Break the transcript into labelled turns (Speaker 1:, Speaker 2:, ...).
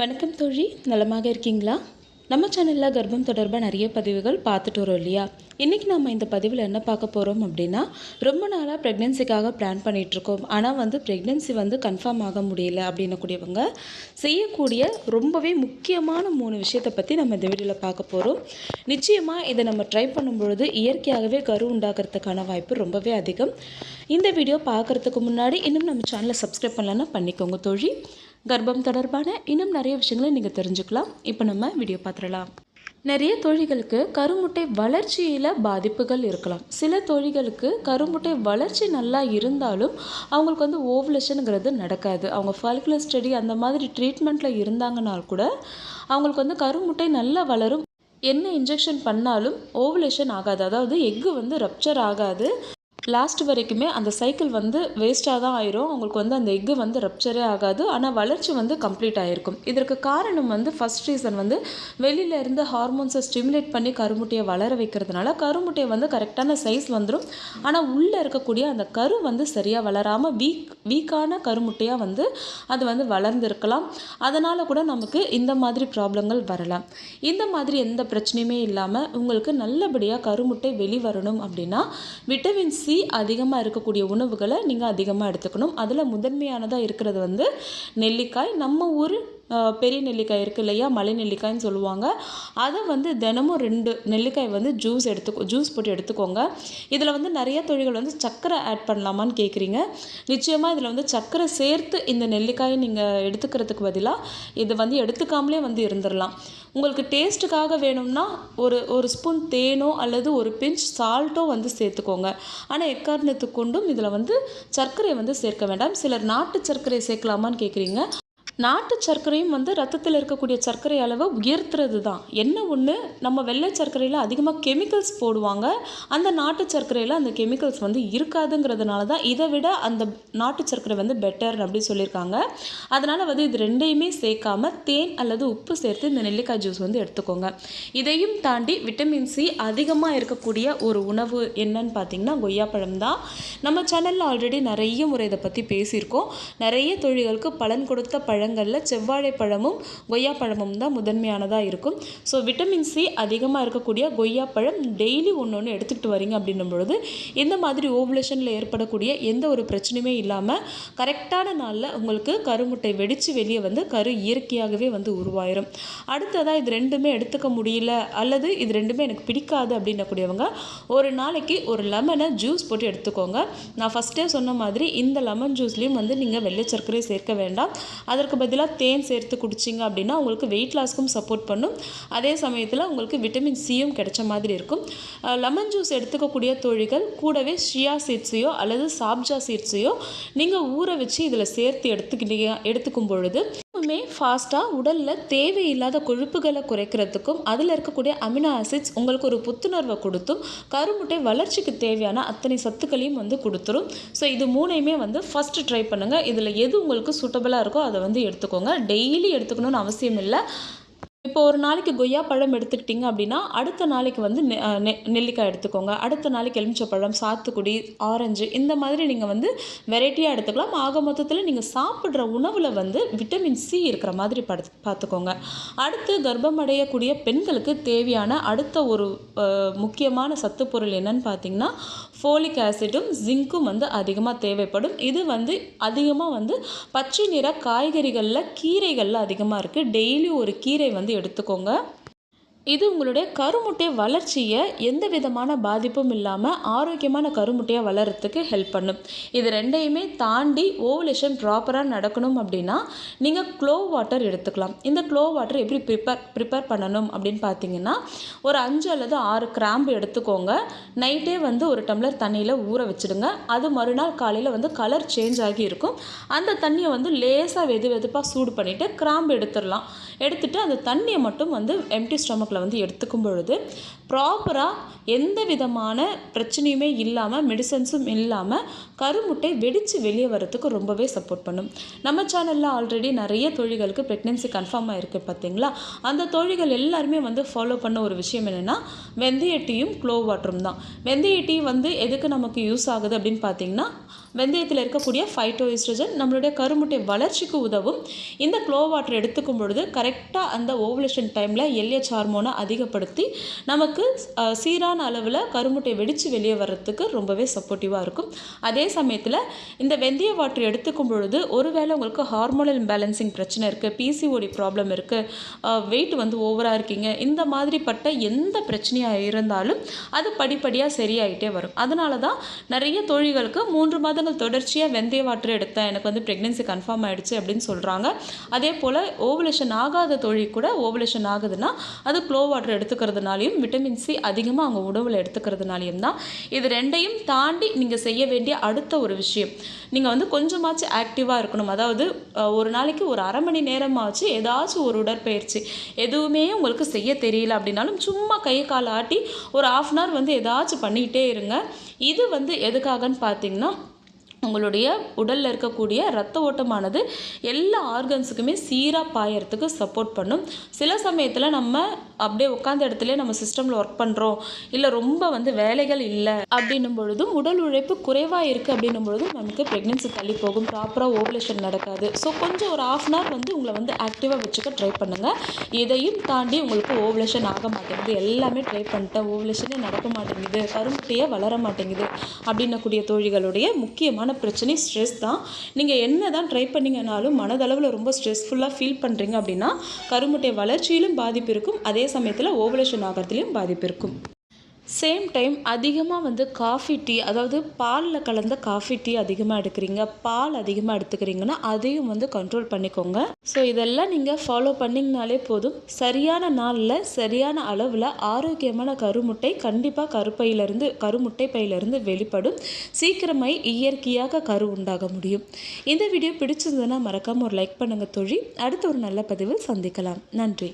Speaker 1: வணக்கம் தோழி நலமாக இருக்கீங்களா? நம்ம சேனலில் கர்ப்பம் தொடர்பாக நிறைய பதிவுகள் பார்த்துட்டு வரோம் இல்லையா? இன்றைக்கி நம்ம இந்த பதிவில் என்ன பார்க்க போகிறோம் அப்படின்னா ரொம்ப நாளாக ப்ரெக்னென்சிக்காக பிளான் பண்ணிகிட்ருக்கோம் ஆனால் வந்து ப்ரெக்னென்சி வந்து கன்ஃபார்ம் ஆக முடியல அப்படின்னக்கூடியவங்க செய்யக்கூடிய ரொம்பவே முக்கியமான மூணு விஷயத்தை பற்றி நம்ம இந்த வீடியோவில் பார்க்க போகிறோம் நிச்சயமாக இதை நம்ம ட்ரை பண்ணும்பொழுது இயற்கையாகவே கரு உண்டாகிறதுக்கான வாய்ப்பு ரொம்பவே அதிகம். இந்த வீடியோ பார்க்குறதுக்கு முன்னாடி இன்னும் நம்ம சேனலை சப்ஸ்கிரைப் பண்ணலன்னா பண்ணிக்கோங்க தோழி. கர்ப்பம் தொடர்பான இன்னும் நிறைய விஷயங்களை நீங்கள் தெரிஞ்சுக்கலாம். இப்போ நம்ம வீடியோ பார்த்துடலாம். நிறைய தோழிகளுக்கு கருமுட்டை வளர்ச்சியில் பாதிப்புகள் இருக்கலாம். சில தோழிகளுக்கு கருமுட்டை வளர்ச்சி நல்லா இருந்தாலும் அவங்களுக்கு வந்து ஓவலேஷனுங்கிறது நடக்காது. அவங்க ஃபாலிகுலர் ஸ்டடி அந்த மாதிரி ட்ரீட்மெண்ட்டில் இருந்தாங்கனால் கூட அவங்களுக்கு வந்து கருமுட்டை நல்லா வளரும். என்ன இன்ஜெக்ஷன் பண்ணாலும் ஓவலேஷன் ஆகாது. அதாவது எக்கு வந்து ரப்ச்சர் ஆகாது. லாஸ்ட் வரைக்குமே அந்த சைக்கிள் வந்து வேஸ்ட்டாக தான் ஆயிரும். அவங்களுக்கு வந்து அந்த எக்கு வந்து ரப்ச்சரே ஆகாது. ஆனால் வளர்ச்சி வந்து கம்ப்ளீட் ஆகிருக்கும் இதற்கு காரணம் வந்து ஃபஸ்ட் ரீசன் வந்து வெளியில இருந்து ஹார்மோன்ஸை ஸ்டிமுலேட் பண்ணி கருமுட்டையை வளர வைக்கிறதுனால கருமுட்டையை வந்து கரெக்டான சைஸ் வந்துடும் ஆனால் உள்ளே இருக்கக்கூடிய அந்த கரு வந்து சரியாக வளராமல் வீக் வீக்கான கருமுட்டையாக வந்து அது வந்து வளர்ந்துருக்கலாம். அதனால் கூட நமக்கு இந்த மாதிரி ப்ராப்ளங்கள் வரலாம். இந்த மாதிரி எந்த பிரச்சனையுமே இல்லாமல் உங்களுக்கு நல்லபடியாக கருமுட்டை வெளிவரணும் அப்படின்னா விட்டமின் சி அதிகமாக இருக்கக்கூடிய உணவுகளை நீங்கள் அதிகமாக எடுத்துக்கணும். அதில் முதன்மையானதாக இருக்கிறது வந்து நெல்லிக்காய். நம்ம ஊர் பெரிய நெல்லிக்காய் இருக்குது இல்லையா? மலை நெல்லிக்காய்ன்னு சொல்லுவாங்க. அதை வந்து தினமும் ரெண்டு நெல்லிக்காய் வந்து ஜூஸ் எடுத்துக்கோ ஜூஸ் போட்டு எடுத்துக்கோங்க. இதில் வந்து நிறைய தொழில்கள் வந்து சர்க்கரை ஆட் பண்ணலாமான்னு கேட்குறீங்க நிச்சயமாக இதில் வந்து சர்க்கரை சேர்த்து இந்த நெல்லிக்காயை நீங்கள் எடுத்துக்கிறதுக்கு பதிலாக இது வந்து எடுத்துக்காமலே வந்து இருந்துடலாம் உங்களுக்கு டேஸ்ட்டுக்காக வேணும்னா ஒரு ஒரு ஸ்பூன் தேனோ அல்லது ஒரு பிஞ்ச் சால்ட்டோ வந்து சேர்த்துக்கோங்க. ஆனால் எக்காரணத்துக்கு கொண்டும் இதில் வந்து சர்க்கரை வந்து சேர்க்க வேண்டாம். சிலர் நாட்டு சர்க்கரை சேர்க்கலாமான்னு கேட்குறீங்க நாட்டு சர்க்கரையும் வந்து ரத்தத்தில் இருக்கக்கூடிய சர்க்கரை அளவை உயர்த்துறது தான் என்ன ஒன்று நம்ம வெள்ளை சர்க்கரையில் அதிகமாக கெமிக்கல்ஸ் போடுவாங்க. அந்த நாட்டு சர்க்கரையில் அந்த கெமிக்கல்ஸ் வந்து இருக்காதுங்கிறதுனால தான் இதை விட அந்த நாட்டு சர்க்கரை வந்து பெட்டர் அப்படின்னு சொல்லியிருக்காங்க. அதனால் வந்து இது ரெண்டையுமே சேர்க்காம தேன் அல்லது உப்பு சேர்த்து இந்த நெல்லிக்காய் ஜூஸ் வந்து எடுத்துக்கோங்க. இதையும் தாண்டி விட்டமின் சி அதிகமாக இருக்கக்கூடிய ஒரு உணவு என்னன்னு பார்த்தீங்கன்னா கொய்யாப்பழம் தான் நம்ம சேனலில் ஆல்ரெடி நிறைய முறை இதை பற்றி பேசியிருக்கோம். நிறைய தொழில்களுக்கு பலன் கொடுத்த பழங்களில் செவ்வாழை பழமும் கொய்யாப்பழமும் தான் முதன்மையானதாக இருக்கும். ஸோ விட்டமின் சி அதிகமாக இருக்கக்கூடிய கொய்யாப்பழம் டெய்லி ஒன்று ஒன்று எடுத்துக்கிட்டு வரீங்க அப்படின்னும் பொழுது இந்த மாதிரி ஓவலேஷனில் ஏற்படக்கூடிய எந்த ஒரு பிரச்சனையுமே இல்லாமல் கரெக்டான நாளில் உங்களுக்கு கருமுட்டை வெடித்து வெளியே வந்து கரு இயற்கையாகவே வந்து உருவாயிரும். அடுத்ததாக இது ரெண்டுமே எடுத்துக்க முடியல அல்லது இது ரெண்டுமே எனக்கு பிடிக்காது அப்படின்னக்கூடியவங்க ஒரு நாளைக்கு ஒரு லெமனை ஜூஸ் போட்டு எடுத்துக்கோங்க. நான் ஃபஸ்ட்டே சொன்ன மாதிரி இந்த லெமன் ஜூஸ்லேயும் வந்து நீங்கள் வெள்ளை சர்க்கரை சேர்க்க வேண்டாம். அதற்கு பதிலாக தேன் சேர்த்து குடிச்சிங்க அப்படின்னா உங்களுக்கு வெயிட் லாஸ்க்கும் சப்போர்ட் பண்ணும். அதே சமயத்தில் உங்களுக்கு விட்டமின் சியும் கிடைச்ச மாதிரி இருக்கும். லெமன் ஜூஸ் எடுத்துக்கக்கூடிய தோழிகள் கூடவே ஷியா சீட்ஸையோ அல்லது சாப்ஜா சீட்ஸையோ நீங்கள் ஊற வச்சு இதில் சேர்த்து எடுத்துக்கிட்டீங்க எடுத்துக்கும் பொழுது எப்பவுமே ஃபாஸ்ட்டாக உடலில் தேவையில்லாத கொழுப்புகளை குறைக்கிறதுக்கும் அதில் இருக்கக்கூடிய அமினோ ஆசிட்ஸ் உங்களுக்கு ஒரு புத்துணர்வை கொடுத்தும் கருமுட்டை வளர்ச்சிக்கு தேவையான அத்தனை சத்துக்களையும் வந்து கொடுத்துரும். ஸோ இது மூணையுமே வந்து ஃபஸ்ட்டு ட்ரை பண்ணுங்கள் இதில் எது உங்களுக்கு சூட்டபுளாக இருக்கோ அதை வந்து எடுத்துக்கோங்க. டெய்லி எடுத்துக்கணும்னு அவசியம் இல்லை. இப்போ ஒரு நாளைக்கு கொய்யா பழம் எடுத்துக்கிட்டிங்க அப்படின்னா அடுத்த நாளைக்கு வந்து நெ- நெ- நெல்லிக்காய் எடுத்துக்கோங்க. அடுத்த நாளைக்கு எலுமிச்சப்பழம் சாத்துக்குடி ஆரஞ்சு இந்த மாதிரி நீங்கள் வந்து வெரைட்டியாக எடுத்துக்கலாம். ஆக மொத்தத்தில் நீங்கள் சாப்பிட்ற உணவில் வந்து விட்டமின் சி இருக்கிற மாதிரி படு பார்த்துக்கோங்க அடுத்து கர்ப்பம் அடையக்கூடிய பெண்களுக்கு தேவையான அடுத்த ஒரு முக்கியமான சத்து பொருள் என்னன்னு பார்த்தீங்கன்னா ஃபோலிக் ஆசிடும் ஜிங்க்கும் வந்து அதிகமாக தேவைப்படும். இது வந்து அதிகமாக வந்து பச்சை நிற காய்கறிகளில் கீரைகளில் அதிகமாக இருக்குது டெய்லி ஒரு கீரை வந்து எடுத்துக்கோங்க. இது உங்களுடைய கருமுட்டை வளர்ச்சியை எந்த விதமான பாதிப்பும் இல்லாமல் ஆரோக்கியமான கருமுட்டையாக வளர்கிறதுக்கு ஹெல்ப் பண்ணும். இது ரெண்டையுமே தாண்டி ஓவலேஷன் ப்ராப்பராக நடக்கணும் அப்படின்னா நீங்கள் க்ளோ வாட்டர் எடுத்துக்கலாம். இந்த க்ளோ வாட்டர் எப்படி ப்ரிப்பேர் ப்ரிப்பேர் பண்ணணும் அப்படின்னு பார்த்தீங்கன்னா ஒரு அஞ்சு அல்லது ஆறு கிராம்பு எடுத்துக்கோங்க. நைட்டே வந்து ஒரு டம்ளர் தண்ணியில் ஊற வச்சுடுங்க. அது மறுநாள் காலையில் வந்து கலர் சேஞ்ச் ஆகி இருக்கும். அந்த தண்ணியை வந்து லேசாக வெது வெதுப்பாக சூடு பண்ணிவிட்டு கிராம்பு எடுத்துடலாம். எடுத்துகிட்டு அந்த தண்ணியை மட்டும் வந்து எம்டி ஸ்டொமக்கில் மாதத்தில் வந்து எடுத்துக்கும் பொழுது ப்ராப்பராக எந்த விதமான பிரச்சனையுமே இல்லாமல் மெடிசன்ஸும் இல்லாமல் கருமுட்டை வெடித்து வெளியே வரத்துக்கு ரொம்பவே சப்போர்ட் பண்ணும். நம்ம சேனலில் ஆல்ரெடி நிறைய தொழில்களுக்கு ப்ரெக்னென்சி கன்ஃபார்ம் ஆகிருக்கு பார்த்தீங்களா அந்த தொழில்கள் எல்லாருமே வந்து ஃபாலோ பண்ண ஒரு விஷயம் என்னென்னா வெந்தய டீயும் க்ளோ வாட்டரும் தான். வெந்தய டீ வந்து எதுக்கு நமக்கு யூஸ் ஆகுது அப்படின்னு பார்த்தீங்கன்னா வெந்தயத்தில் இருக்கக்கூடிய ஃபைட்டோ ஈஸ்ட்ரஜன் நம்மளுடைய கருமுட்டை வளர்ச்சிக்கு உதவும். இந்த க்ளோ வாட்டர் எடுத்துக்கும் பொழுது கரெக்டாக அந்த ஓவலேஷன் டைமில் எல்எச் ஹார்மோன் அதிகப்படுத்தி நமக்கு சீரான அளவில் கருமுட்டை வெடித்து வெளியே வர்றதுக்கு ரொம்பவே சப்போர்ட்டிவாக இருக்கும். அதே சமயத்தில் இந்த வெந்தய வாட்டர் எடுத்துக்கும் பொழுது ஒருவேளை உங்களுக்கு ஹார்மோனல் இம்பேலன்சிங் பிரச்சனை இருக்குது பிசிஓடி ப்ராப்ளம் இருக்குது வெயிட் வந்து ஓவராக இருக்கீங்க இந்த மாதிரிப்பட்ட எந்த பிரச்சனையாக இருந்தாலும் அது படிப்படியாக சரியாயிட்டே வரும். அதனால தான் நிறைய தோழிகளுக்கு மூன்று மாதங்கள் தொடர்ச்சியாக வெந்தய வாட்டர் எடுத்தேன் எனக்கு வந்து ப்ரெக்னென்சி கன்ஃபார்ம் ஆகிடுச்சு அப்படின்னு சொல்கிறாங்க அதே போல் ஓவலேஷன் ஆகாத தோழி கூட ஓவலேஷன் ஆகுதுன்னா அது க்ளோ வாட்டர் எடுத்துக்கிறதுனாலையும் விட்டமின் சி அதிகமாக அவங்க உணவில் எடுத்துக்கிறதுனாலையும் தான். இது ரெண்டையும் தாண்டி நீங்கள் செய்ய வேண்டிய அடுத்த ஒரு விஷயம். நீங்கள் வந்து கொஞ்சமாச்சும் ஆக்டிவாக இருக்கணும். அதாவது ஒரு நாளைக்கு ஒரு அரை மணி நேரமாச்சு ஏதாச்சும் ஒரு உடற்பயிற்சி. எதுவுமே உங்களுக்கு செய்ய தெரியல அப்படின்னாலும் சும்மா கை கால் ஆட்டி ஒரு ஆஃப் அன் ஹவர் வந்து ஏதாச்சும் பண்ணிக்கிட்டே இருங்க. இது வந்து எதுக்காகன்னு பார்த்தீங்கன்னா உங்களுடைய உடலில் இருக்கக்கூடிய ரத்த ஓட்டமானது எல்லா ஆர்கன்ஸுக்குமே சீராக பாயறதுக்கு சப்போர்ட் பண்ணும். சில சமயத்தில் நம்ம அப்படியே உட்காந்த இடத்துல நம்ம சிஸ்டமில் ஒர்க் பண்ணுறோம் இல்லை ரொம்ப வந்து வேலைகள் இல்லை அப்படின்னும் பொழுதும் உடல் உழைப்பு குறைவாக இருக்குது அப்படின்னும் பொழுதும் நமக்கு ப்ரெக்னென்சி தள்ளி போகும். ப்ராப்பராக ஓவலேஷன் நடக்காது. ஸோ கொஞ்சம் ஒரு ஆஃப் அன் ஹவர் வந்து உங்களை வந்து ஆக்டிவாக வச்சுக்க ட்ரை பண்ணுங்கள் இதையும் தாண்டி உங்களுக்கு ஓவலேஷன் ஆக மாட்டேங்குது. எல்லாமே ட்ரை பண்ணிட்டேன் ஓவலேஷனே நடக்க மாட்டேங்குது. கரும்புட்டையே வளர மாட்டேங்குது. அப்படின்னக்கூடிய தோழிகளுடைய முக்கியமான பிரச்சனையும் ஸ்ட்ரெஸ் தான். நீங்கள் என்ன தான் ட்ரை பண்ணிங்கனாலும் மனதளவில் ரொம்ப ஸ்ட்ரெஸ்ஃபுல்லாக ஃபீல் பண்ணுறீங்க அப்படின்னா கருமுட்டை வளர்ச்சியிலும் பாதிப்பு இருக்கும். அதே சமயத்தில் ஓவலேஷன் ஆகிறதுலையும் பாதிப்பு இருக்கும். சேம் டைம் அதிகமாக வந்து காஃபி டீ அதாவது பாலில் கலந்த காஃபி டீ அதிகமாக எடுக்கிறீங்க. பால் அதிகமாக எடுத்துக்கிறீங்கன்னா அதையும் வந்து கண்ட்ரோல் பண்ணிக்கோங்க. ஸோ இதெல்லாம் நீங்கள் ஃபாலோ பண்ணிங்கனாலே போதும். சரியான நாளில் சரியான அளவில் ஆரோக்கியமான கருமுட்டை கண்டிப்பாக கருப்பையிலிருந்து கருமுட்டை பையிலிருந்து வெளிப்படும். சீக்கிரமாய் இயற்கையாக கரு உண்டாக முடியும். இந்த வீடியோ பிடிச்சிருந்ததுன்னா மறக்காமல் ஒரு லைக் பண்ணுங்கள் தொழில் அடுத்த ஒரு நல்ல பதிவில் சந்திக்கலாம். நன்றி.